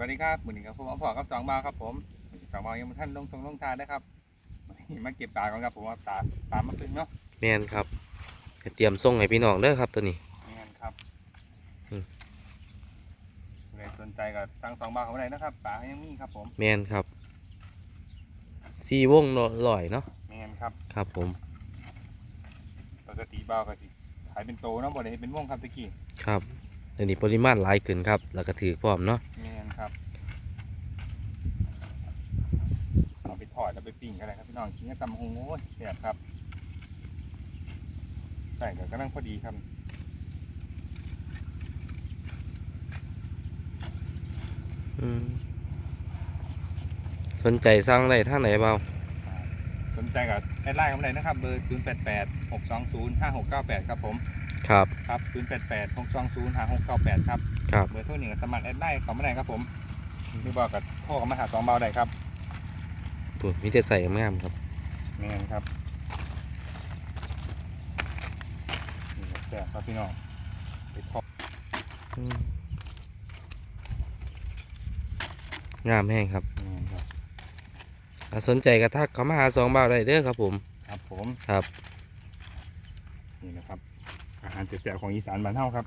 วัสดีครับมือนี้ครับผมเอาพอกับสองบาวครับผมสองบาวยังไม่ท่านลงทรงลงทานนะครับมาเก็บปลาก่อนครับผมว่าปลาปลามาพึ่งเนาะแม่นครับให้เตรียมส่งให้พี่น้องเด้อครับตัวนี้นี่นครับอืมใครสนใจก็สั่งสองบาวเข้ามาได้นะครับปลายังมีครับผมแม่นครับซีวงลอยเนาะนี่นครับครับผมปกติบาวก็สิขายเป็นโตเนาะบ่ได้เฮ็ดเป็นวงครับตะกี้ครับเดี๋ยวนี้ปริมาณหลายขึ้นครับ แล้วก็ถือพร้อมเนาะนี่น ครับเอาไปทอดแล้วไปปิ้งก็ได้ครับพี่น้องกินกับตำหงโอ้ยแซ่บครับ ใส่ก็กำลังพอดีครับสนใจสร้างได้ทาไหนเบา นใจกับแอดไลน์เข้ามาได้นะครับ เบอร์ 0 8 8 6 2 0 5 6 9 8 ครับผม ครับ ครับ 0 8 8 6 2 0 5 6 9 8 ครับ ครับ เบอร์โทรหนึ่งสมัครแอดไลน์เข้ามาได้ครับผมนี่บอกกับโทรเข้ามาหาสองเบาได้ครับปุ่นมีแต่ใส่งามๆครับนี่ครับนี่แซ่บครับพี่น้องไปทอดอืมงามแห้งครับนี่ครับ ถ้าสนใจกระทักเขามาหาสองบาทได้เด้อครับผม ครับผม ครับ นี่นะครับ อาหารแซ่บๆของอีสานบ้านเฮาครับ